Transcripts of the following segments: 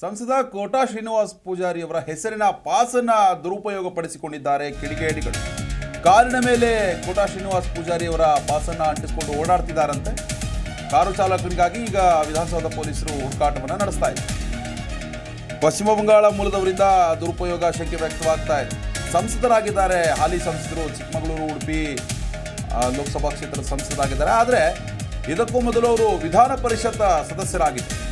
ಸಂಸದ ಕೋಟಾ ಶ್ರೀನಿವಾಸ್ ಪೂಜಾರಿ ಅವರ ಹೆಸರಿನ ಪಾಸನ್ನ ದುರುಪಯೋಗ ಪಡಿಸಿಕೊಂಡಿದ್ದಾರೆ ಕಿಡಿಗೇಡಿಗಳು. ಕಾರಿನ ಮೇಲೆ ಕೋಟಾ ಶ್ರೀನಿವಾಸ್ ಪೂಜಾರಿ ಅವರ ಪಾಸನ್ನ ಅಂಟಿಸಿಕೊಂಡು ಓಡಾಡ್ತಿದ್ದಾರಂತೆ. ಕಾರು ಚಾಲಕರಿಗಾಗಿ ಈಗ ವಿಧಾನಸೌಧ ಪೊಲೀಸರು ಹುಡುಕಾಟವನ್ನು ನಡೆಸ್ತಾ ಇದ್ದಾರೆ. ಪಶ್ಚಿಮ ಬಂಗಾಳ ಮೂಲದವರಿಂದ ದುರುಪಯೋಗ ಶಂಕೆ ವ್ಯಕ್ತವಾಗ್ತಾ ಇದೆ. ಸಂಸದರಾಗಿದ್ದಾರೆ. ಹಾಲಿ ಸಂಸದರು ಚಿಕ್ಕಮಗಳೂರು, ಉಡುಪಿ ಲೋಕಸಭಾ ಕ್ಷೇತ್ರದ ಸಂಸದರಾಗಿದ್ದಾರೆ. ಆದರೆ ಇದಕ್ಕೂ ಮೊದಲು ಅವರು ವಿಧಾನ ಪರಿಷತ್ ಸದಸ್ಯರಾಗಿದ್ದರು.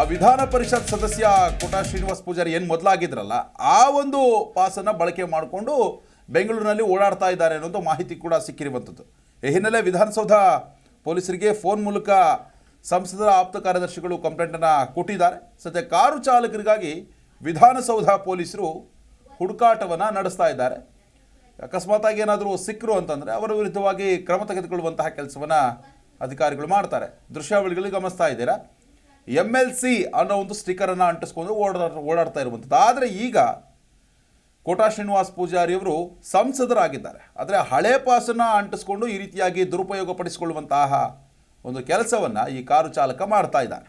ಆ ವಿಧಾನ ಪರಿಷತ್ ಸದಸ್ಯ ಕೋಟಾ ಶ್ರೀನಿವಾಸ್ ಪೂಜಾರಿ ಏನು ಮೊದಲಾಗಿದ್ರಲ್ಲ, ಆ ಒಂದು ಪಾಸನ್ನು ಬಳಕೆ ಮಾಡಿಕೊಂಡು ಬೆಂಗಳೂರಿನಲ್ಲಿ ಓಡಾಡ್ತಾ ಇದ್ದಾರೆ ಅನ್ನೋದು ಮಾಹಿತಿ ಕೂಡ ಸಿಕ್ಕಿರುವಂಥದ್ದು ಈ ಹಿನ್ನೆಲೆ ವಿಧಾನಸೌಧ ಪೊಲೀಸರಿಗೆ ಫೋನ್ ಮೂಲಕ ಸಂಸದರ ಆಪ್ತ ಕಾರ್ಯದರ್ಶಿಗಳು ಕಂಪ್ಲೇಂಟನ್ನು ಕೊಟ್ಟಿದ್ದಾರೆ. ಸದ್ಯ ಕಾರು ಚಾಲಕರಿಗಾಗಿ ವಿಧಾನಸೌಧ ಪೊಲೀಸರು ಹುಡುಕಾಟವನ್ನು ನಡೆಸ್ತಾ ಇದ್ದಾರೆ. ಅಕಸ್ಮಾತಾಗಿ ಏನಾದರೂ ಸಿಕ್ಕರು ಅಂತಂದರೆ ಅವರ ವಿರುದ್ಧವಾಗಿ ಕ್ರಮ ತೆಗೆದುಕೊಳ್ಳುವಂತಹ ಕೆಲಸವನ್ನು ಅಧಿಕಾರಿಗಳು ಮಾಡ್ತಾರೆ. ದೃಶ್ಯಾವಳಿಗಳು ಗಮನಿಸ್ತಾ ಇದ್ದೀರಾ? ಎಂ ಎಲ್ ಸಿ ಅನ್ನೋ ಒಂದು ಸ್ಟಿಕರನ್ನು ಅಂಟಿಸ್ಕೊಂಡು ಓಡಾ ಓಡಾಡ್ತಾ ಇರುವಂಥದ್ದು. ಆದರೆ ಈಗ ಕೋಟಾ ಶ್ರೀನಿವಾಸ್ ಪೂಜಾರಿ ಅವರು ಸಂಸದರಾಗಿದ್ದಾರೆ. ಆದರೆ ಹಳೆ ಪಾಸನ್ನು ಅಂಟಿಸ್ಕೊಂಡು ಈ ರೀತಿಯಾಗಿ ದುರುಪಯೋಗ ಪಡಿಸಿಕೊಳ್ಳುವಂತಹ ಒಂದು ಕೆಲಸವನ್ನು ಈ ಕಾರು ಚಾಲಕ ಮಾಡ್ತಾ ಇದ್ದಾನೆ.